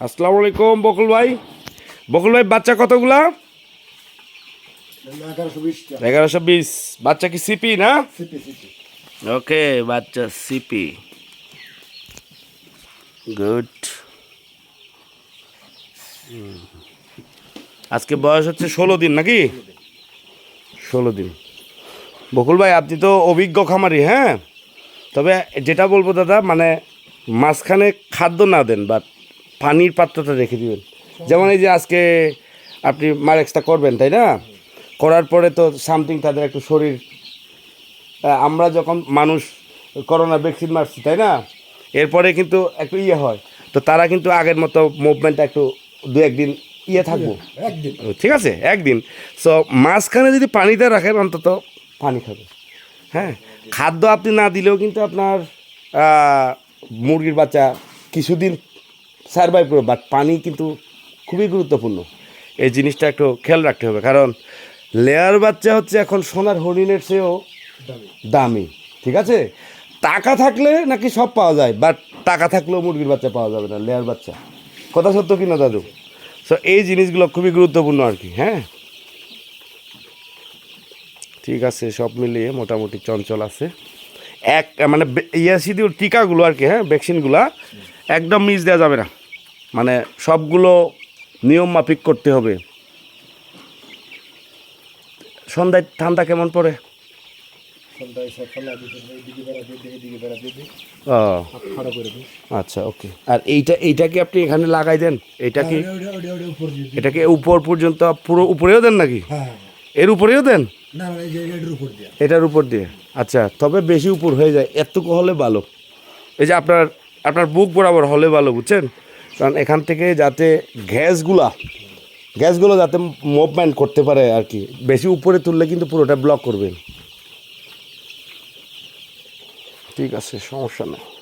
আসসালামু আলাইকুম বকুল ভাই। বকুল ভাই বাচ্চা কতগুলা? এগারোশো বিশ বাচ্চা কি সিপি না? ওকে বাচ্চা সিপি। গুড। আজকে বয়স হচ্ছে ষোলো দিন নাকি? ষোলো দিন। বকুল ভাই আপনি তো অভিজ্ঞ খামারি হ্যাঁ? তবে যেটা বলব দাদা মানে মাঝখানে খাদ্য না দেন বা পানির পাত্রটা রেখে দিবেন। যেমন এই যে আজকে আপনি মারেক্সটা করবেন তাই না? করার পরে তো সামথিং তাদের একটু শরীর আমরা যখন মানুষ করোনা ভ্যাকসিন মারছি তাই না? এরপরে কিন্তু একটু ইয়ে হয়। তো তারা কিন্তু আগের মতো মুভমেন্টটা একটু দু একদিন ইয়ে থাকব। একদিন। ঠিক আছে? একদিন। সো মাঝখানে যদি পানিতে রাখেন অন্তত পানি খাবে হ্যাঁ? খাদ্য আপনি না দিলেও কিন্তু আপনার মুরগির বাচ্চা কিছুদিন সার্ভাইভ করবে বাট পানি কিন্তু খুবই গুরুত্বপূর্ণ। এই জিনিসটা একটু খেয়াল রাখতে হবে, কারণ লেয়ার বাচ্চা হচ্ছে এখন সোনার হরিণের চেয়েও দামি, ঠিক আছে? টাকা থাকলে নাকি সব পাওয়া যায় বাট টাকা থাকলেও মুরগির বাচ্চা পাওয়া যাবে না লেয়ার বাচ্চা। কথা সত্য কিনা, দাদু? সো এই জিনিসগুলো খুবই গুরুত্বপূর্ণ আর কি হ্যাঁ? ঠিক আছে, সব মিলিয়ে মোটামুটি চঞ্চল আছে। এক মানে ইয়া টিকাগুলো আর কি হ্যাঁ ভ্যাকসিনগুলো একদম মিস দেওয়া যাবে না। মানে সবগুলো নিয়ম মাফিক করতে হবে। সন্ধ্যায় ঠান্ডা কেমন পড়ে? আচ্ছা ওকে। আর এইটা এইটা কি আপনি এখানে লাগাই দেন? এটা কি? এটাকে উপর পর্যন্ত পুরো উপরেও দেন নাকি? হ্যাঁ এর উপরেও দেন? এটার উপর দিয়ে। আচ্ছা তবে বেশি উপর হয়ে যায় এতটুকু হলে ভালো। এই যে আপনার আপনার বুক বরাবর হলে ভালো বুঝছেন? কারণ এখান থেকে যাতে গ্যাসগুলা গ্যাসগুলো যাতে মুভমেন্ট করতে পারে আর কি বেশি উপরে তুললে কিন্তু পুরোটা ব্লক করবে। ঠিক আছে সমস্যা নেই।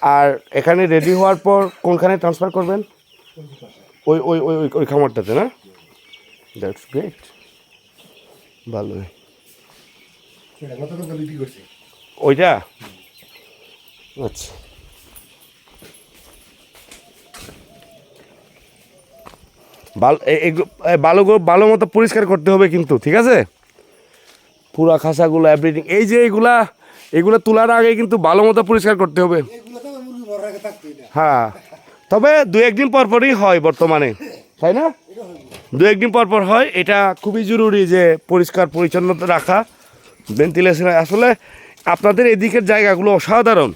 আর এখানে রেডি হওয়ার পর কোনখানে ট্রান্সফার করবেন? ওই ওই ওই ওই- ওই খামারটাতে না? দ্যাটস গ্রেট ভালোই। ওইটা? আচ্ছা। ভালো ভালো ভালো মতো পরিষ্কার করতে হবে কিন্তু, ঠিক আছে? পুরা খাসাগুলো এভরিথিং এই যে এগুলা, এগুলো তোলার আগে কিন্তু ভালো মতো পরিষ্কার করতে হবে। হ্যাঁ তবে দু একদিন পর পরই হয় বর্তমানে, তাই না? দু একদিন পর পর হয়, এটা খুবই জরুরি যে পরিষ্কার, পরিচ্ছন্নতা রাখা ভেন্টিলেশন আসলে আপনাদের এদিকের জায়গাগুলো অসাধারণ।